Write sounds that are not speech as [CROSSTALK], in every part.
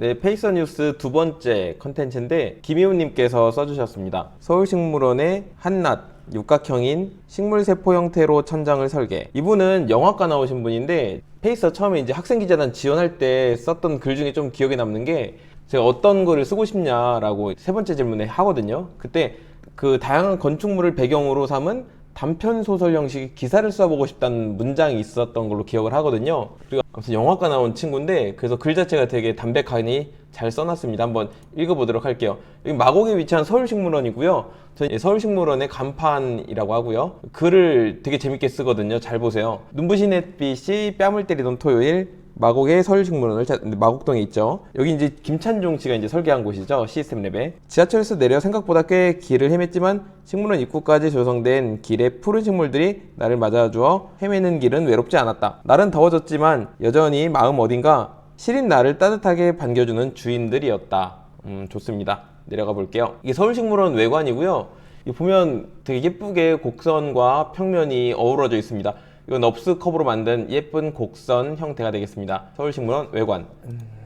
네, 페이서 뉴스 두 번째 컨텐츠인데 김희훈님께서 써주셨습니다. 서울식물원의 한낱 육각형인 식물세포 형태로 천장을 설계. 이분은 영화과 나오신 분인데 페이서 처음에 이제 학생 기자단 지원할 때 썼던 글 중에 좀 기억에 남는 게 제가 어떤 글을 쓰고 싶냐라고 세 번째 질문에 하거든요. 그때 그 다양한 건축물을 배경으로 삼은 단편 소설 형식의 기사를 써보고 싶다는 문장이 있었던 걸로 기억을 하거든요. 그리고 아무튼 영화과 나온 친구인데 그래서 글 자체가 되게 담백하니 잘 써놨습니다. 한번 읽어보도록 할게요. 여기 마곡에 위치한 서울식물원이고요. 저는 서울식물원의 간판이라고 하고요. 글을 되게 재밌게 쓰거든요. 잘 보세요. 눈부신 햇빛이 뺨을 때리던 토요일 마곡의 서울식물원을 찾, 마곡동에 있죠. 여기 이제 김찬종 씨가 이제 설계한 곳이죠. 시스템 랩에. 지하철에서 내려 생각보다 꽤 길을 헤맸지만 식물원 입구까지 조성된 길에 푸른 식물들이 나를 맞아주어 헤매는 길은 외롭지 않았다. 날은 더워졌지만 여전히 마음 어딘가 시린 나를 따뜻하게 반겨주는 주인들이었다. 음, 좋습니다. 내려가 볼게요. 이게 서울식물원 외관이고요. 이 보면 되게 예쁘게 곡선과 평면이 어우러져 있습니다. 이건 넙스 컵으로 만든 예쁜 곡선 형태가 되겠습니다. 서울식물원 외관.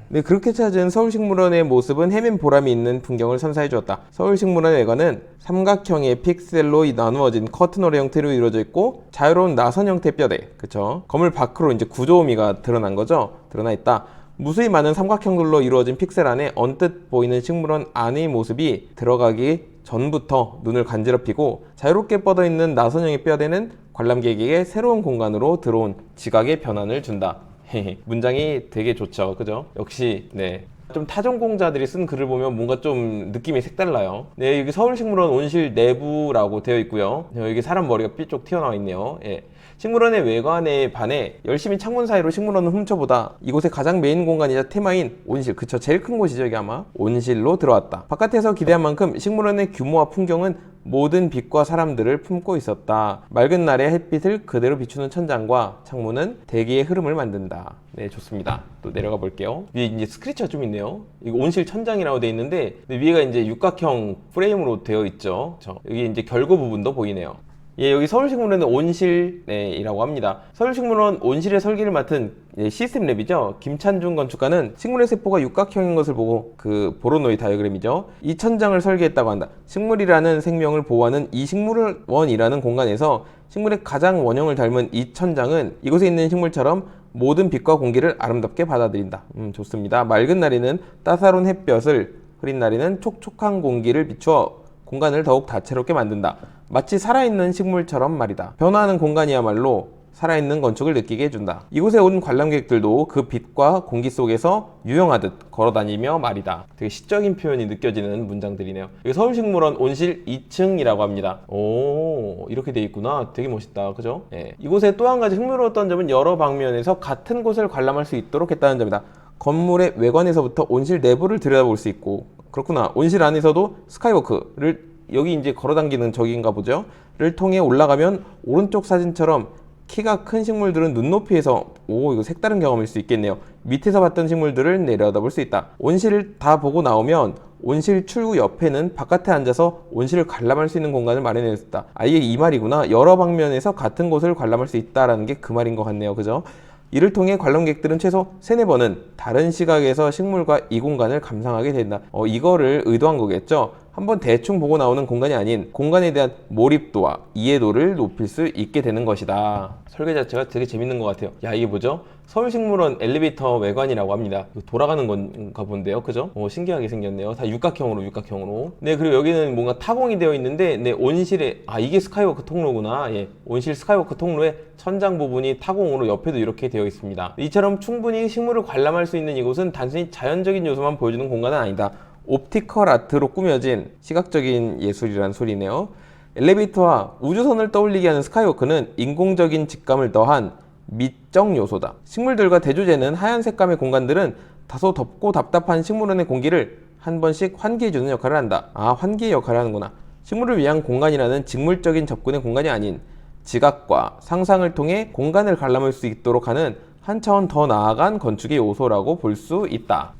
네, 그렇게 찾은 서울식물원의 모습은 헤맨 보람이 있는 풍경을 선사해 주었다. 서울식물원 외관은 삼각형의 픽셀로 나누어진 커튼홀의 형태로 이루어져 있고 자유로운 나선 형태 뼈대, 그쵸? 건물 밖으로 이제 구조미가 드러난 거죠? 드러나 있다. 무수히 많은 삼각형들로 이루어진 픽셀 안에 언뜻 보이는 식물원 안의 모습이 들어가기 전부터 눈을 간지럽히고 자유롭게 뻗어 있는 나선형의 뼈대는 관람객에게 새로운 공간으로 들어온 지각의 변환을 준다. [LAUGHS] 문장이 되게 좋죠. 그죠? 역시, 네. 좀 타전공자들이 쓴 글을 보면 뭔가 좀 느낌이 색달라요. 네, 여기 서울식물원 온실 내부라고 되어 있고요. 여기 사람 머리가 삐쪽 튀어나와 있네요. 예. 식물원의 외관에 반해 열심히 창문 사이로 식물원을 훔쳐보다 이곳의 가장 메인 공간이자 테마인 온실, 그쵸 제일 큰 곳이죠 이게 아마 온실로 들어왔다. 바깥에서 기대한 만큼 식물원의 규모와 풍경은 모든 빛과 사람들을 품고 있었다. 맑은 날의 햇빛을 그대로 비추는 천장과 창문은 대기의 흐름을 만든다. 네, 좋습니다. 또 내려가 볼게요. 위에 이제 스크래치가 좀 있네요. 이거 온실 천장이라고 되어 있는데 위에가 이제 육각형 프레임으로 되어 있죠. 그쵸? 여기 이제 결고 부분도 보이네요. 예, 여기 서울식물원은 온실이라고 합니다. 서울식물원 온실의 설계를 맡은 예, 시스템 랩이죠. 김찬중 건축가는 식물의 세포가 육각형인 것을 보고 그 보로노이 다이어그램이죠. 이 천장을 설계했다고 한다. 식물이라는 생명을 보호하는 이 식물원이라는 공간에서 식물의 가장 원형을 닮은 이 천장은 이곳에 있는 식물처럼 모든 빛과 공기를 아름답게 받아들인다. 음, 좋습니다. 맑은 날에는 따사로운 햇볕을, 흐린 날에는 촉촉한 공기를 비추어 공간을 더욱 다채롭게 만든다. 마치 살아있는 식물처럼 말이다. 변화하는 공간이야말로 살아있는 건축을 느끼게 해준다. 이곳에 온 관람객들도 그 빛과 공기 속에서 유영하듯 걸어다니며 말이다. 되게 시적인 표현이 느껴지는 문장들이네요. 여기 서울식물원 온실 2층이라고 합니다. 오, 이렇게 돼 있구나. 되게 멋있다. 그죠? 예. 이곳에 또 한 가지 흥미로웠던 점은 여러 방면에서 같은 곳을 관람할 수 있도록 했다는 점이다. 건물의 외관에서부터 온실 내부를 들여다볼 수 있고 그렇구나. 온실 안에서도 스카이워크를 여기 이제 걸어당기는 저기인가 보죠. 를 통해 올라가면 오른쪽 사진처럼 키가 큰 식물들은 눈높이에서 오 이거 색다른 경험일 수 있겠네요. 밑에서 봤던 식물들을 내려다볼 수 있다. 온실을 다 보고 나오면 온실 출구 옆에는 바깥에 앉아서 온실을 관람할 수 있는 공간을 마련했다. 아 이게 이 말이구나. 여러 방면에서 같은 곳을 관람할 수 있다라는 게 그 말인 것 같네요. 그죠? 이를 통해 관람객들은 최소 세네 번은 다른 시각에서 식물과 이 공간을 감상하게 된다. 어, 이거를 의도한 거겠죠. 한번 대충 보고 나오는 공간이 아닌 공간에 대한 몰입도와 이해도를 높일 수 있게 되는 것이다. 설계 자체가 되게 재밌는 것 같아요. 야, 이게 뭐죠? 서울식물원 엘리베이터 외관이라고 합니다. 돌아가는 건가 본데요. 그죠? 어, 신기하게 생겼네요. 다 육각형으로, 육각형으로. 네, 그리고 여기는 뭔가 타공이 되어 있는데, 네, 온실에, 아, 이게 스카이워크 통로구나. 예. 온실 스카이워크 통로의 천장 부분이 타공으로 옆에도 이렇게 되어 있습니다. 이처럼 충분히 식물을 관람할 수 있는 이곳은 단순히 자연적인 요소만 보여주는 공간은 아니다. 옵티컬 아트로 꾸며진 시각적인 예술이라는 소리네요. 엘리베이터와 우주선을 떠올리게 하는 스카이워크는 인공적인 직감을 더한 미적 요소다. 식물들과 대조제는 하얀 색감의 공간들은 다소 덥고 답답한 식물원의 공기를 한 번씩 환기해주는 역할을 한다. 아, 환기의 역할을 하는구나. 식물을 위한 공간이라는 직물적인 접근의 공간이 아닌 지각과 상상을 통해 공간을 관람할 수 있도록 하는 한 차원 더 나아간 건축의 요소라고 볼 수 있다.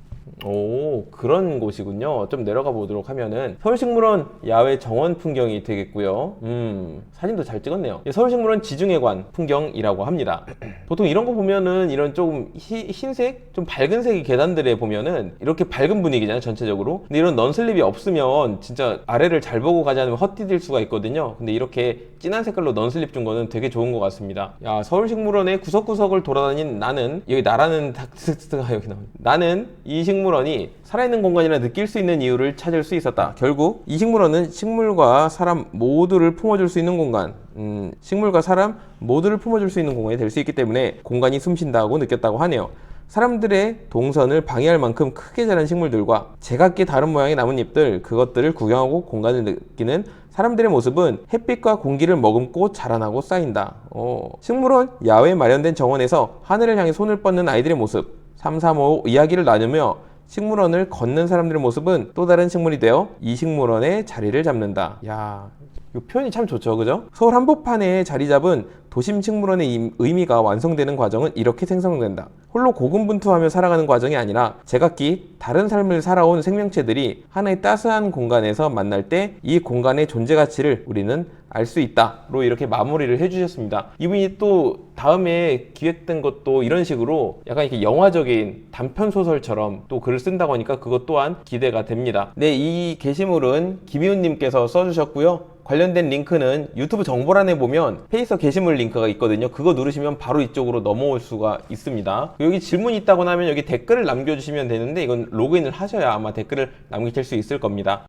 오 그런 곳이군요. 좀 내려가 보도록 하면은 서울식물원 야외 정원 풍경이 되겠고요. 음 사진도 잘 찍었네요. 이 서울식물원 지중해관 풍경이라고 합니다. [CLEARS THROAT] 보통 이런 거 보면은 이런 조금 희- 흰색, 좀 밝은 색의 계단들에 보면은 이렇게 밝은 분위기잖아요 전체적으로. 근데 이런 넌슬립이 없으면 진짜 아래를 잘 보고 가지 않으면 헛디딜 수가 있거든요. 근데 이렇게 진한 색깔로 넌슬립 준 거는 되게 좋은 것 같습니다. 야 서울식물원의 구석구석을 돌아다닌 나는 여기 나라는 닥스가 여기 나오네. 나는 이 식물원이 살아있는 공간이라 느낄 수 있는 이유를 찾을 수 있었다. 결국 이 식물원은 식물과 사람 모두를 품어줄 수 있는 공간, 음, 식물과 사람 모두를 품어줄 수 있는 공간이 될 수 있기 때문에 공간이 숨쉰다고 느꼈다고 하네요. 사람들의 동선을 방해할 만큼 크게 자란 식물들과 제각기 다른 모양의 나뭇잎들 그것들을 구경하고 공간을 느끼는 사람들의 모습은 햇빛과 공기를 머금고 자라나고 쌓인다. 어, 식물원 야외에 마련된 정원에서 하늘을 향해 손을 뻗는 아이들의 모습 335 이야기를 나누며 식물원을 걷는 사람들의 모습은 또 다른 식물이 되어 이 식물원의 자리를 잡는다. 야, 이 표현이 참 좋죠, 그죠? 서울 한복판에 자리 잡은 도심 식물원의 임- 의미가 완성되는 과정은 이렇게 생성된다. 홀로 고군분투하며 살아가는 과정이 아니라 제각기 다른 삶을 살아온 생명체들이 하나의 따스한 공간에서 만날 때 이 공간의 존재 가치를 우리는 알 수 있다로 이렇게 마무리를 해주셨습니다. 이분이 또 다음에 기획된 것도 이런 식으로 약간 이렇게 영화적인 단편 소설처럼 또 글을 쓴다고 하니까 그것 또한 기대가 됩니다. 네, 이 게시물은 김희훈님께서 써주셨고요. 관련된 링크는 유튜브 정보란에 보면 페이서 게시물 링크가 있거든요. 그거 누르시면 바로 이쪽으로 넘어올 수가 있습니다. 여기 질문이 있다고 하면 여기 댓글을 남겨주시면 되는데 이건 로그인을 하셔야 아마 댓글을 남기실 수 있을 겁니다.